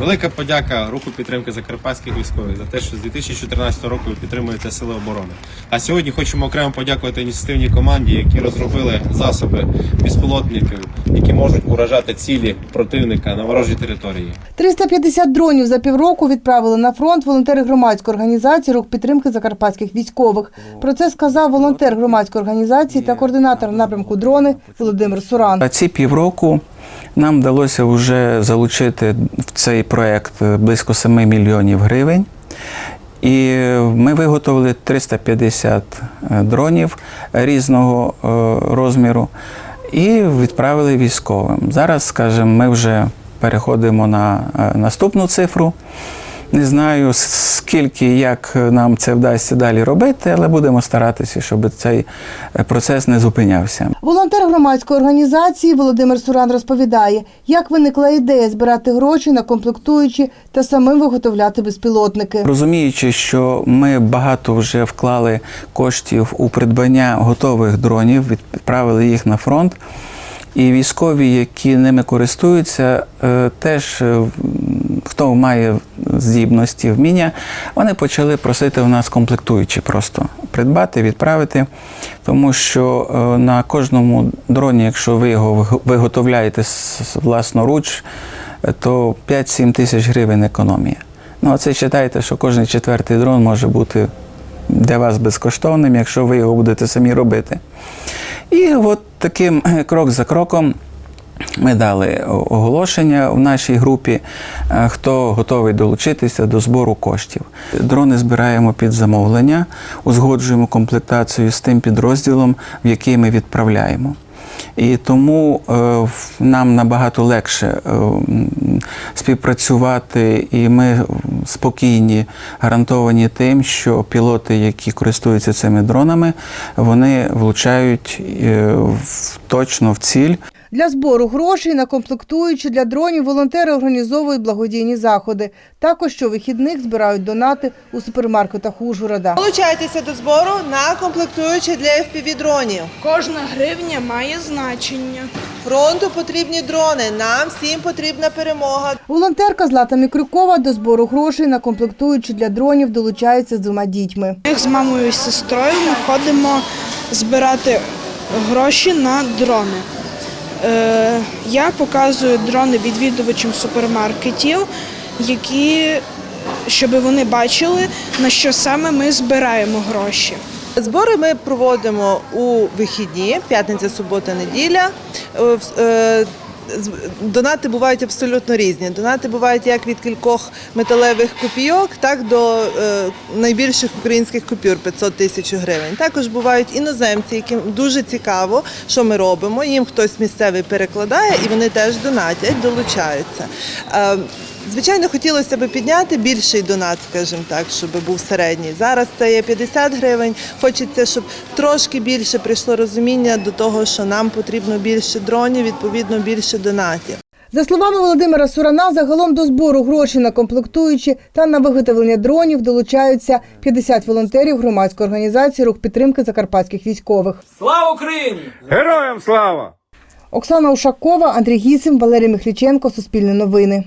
Велика подяка руху підтримки закарпатських військових за те, що з 2014 року ви підтримуєте сили оборони. А сьогодні хочемо окремо подякувати ініціативній команді, які розробили засоби безпілотників, які можуть уражати цілі противника на ворожій території. 350 дронів за півроку відправили на фронт волонтери громадської організації рух підтримки закарпатських військових. Про це сказав волонтер громадської організації та координатор напрямку дрони Володимир Суран. За ці півроку нам вдалося вже залучити в цей проект близько 7 мільйонів гривень. І ми виготовили 350 дронів різного е, розміру і відправили військовим. Зараз, скажімо, ми вже переходимо на е, наступну цифру. Не знаю, скільки як нам це вдасться далі робити, але будемо старатися, щоб цей е, процес не зупинявся. Волонтер громадської організації Володимир Суран розповідає, як виникла ідея збирати гроші на комплектуючі та самим виготовляти безпілотники. Розуміючи, що ми багато вже вклали коштів у придбання готових дронів, відправили їх на фронт. І військові, які ними користуються, е, теж е, хто має здібності, вміння, вони почали просити у нас комплектуючі просто придбати, відправити. Тому що е, на кожному дроні, якщо ви його виготовляєте власноруч, то 5-7 тисяч гривень економія. Ну, а це вважайте, що кожен четвертий дрон може бути для вас безкоштовним, якщо ви його будете самі робити. І от таким е, крок за кроком. Ми дали оголошення в нашій групі, е, хто готовий долучитися до збору коштів. Дрони збираємо під замовлення, узгоджуємо комплектацію з тим підрозділом, в який ми відправляємо. І тому е, нам набагато легше е, співпрацювати, і ми спокійні, гарантовані тим, що пілоти, які користуються цими дронами, вони влучають е, в- точно в ціль. Для збору грошей на комплектуючі для дронів волонтери організовують благодійні заходи. Також щовихідних збирають донати у супермаркетах Ужгорода. Долучайтеся до збору на комплектуючі для FPV-дронів. Кожна гривня має значення. Фронту потрібні дрони. Нам всім потрібна перемога. Волонтерка Злата Мікрюкова до збору грошей на комплектуючі для дронів долучається з двома дітьми. Ми з мамою і сестрою ми ходимо збирати гроші на дрони. Е, я показую дрони відвідувачам супермаркетів, які, щоб вони бачили, на що саме ми збираємо гроші. Збори ми проводимо у вихідні, п'ятниця, субота, неділя. Е, е, Донати бувають абсолютно різні. Донати бувають як від кількох металевих копійок, так до е, найбільших українських купюр 500 тисяч гривень. Також бувають іноземці, яким дуже цікаво, що ми робимо. Їм хтось місцевий перекладає, і вони теж донатять, долучаються. Звичайно, хотілося б підняти більший донат, скажімо так, щоб був середній. Зараз це є 50 гривень. Хочеться, щоб трошки більше прийшло розуміння до того, що нам потрібно більше дронів, відповідно більше донатів. За словами Володимира Сурана, загалом до збору грошей на комплектуючі та на виготовлення дронів долучаються 50 волонтерів громадської організації рух підтримки закарпатських військових. Слава Україні! Героям слава! Оксана Ушакова, Андрій Гісим, Валерій Михліченко, Суспільне новини.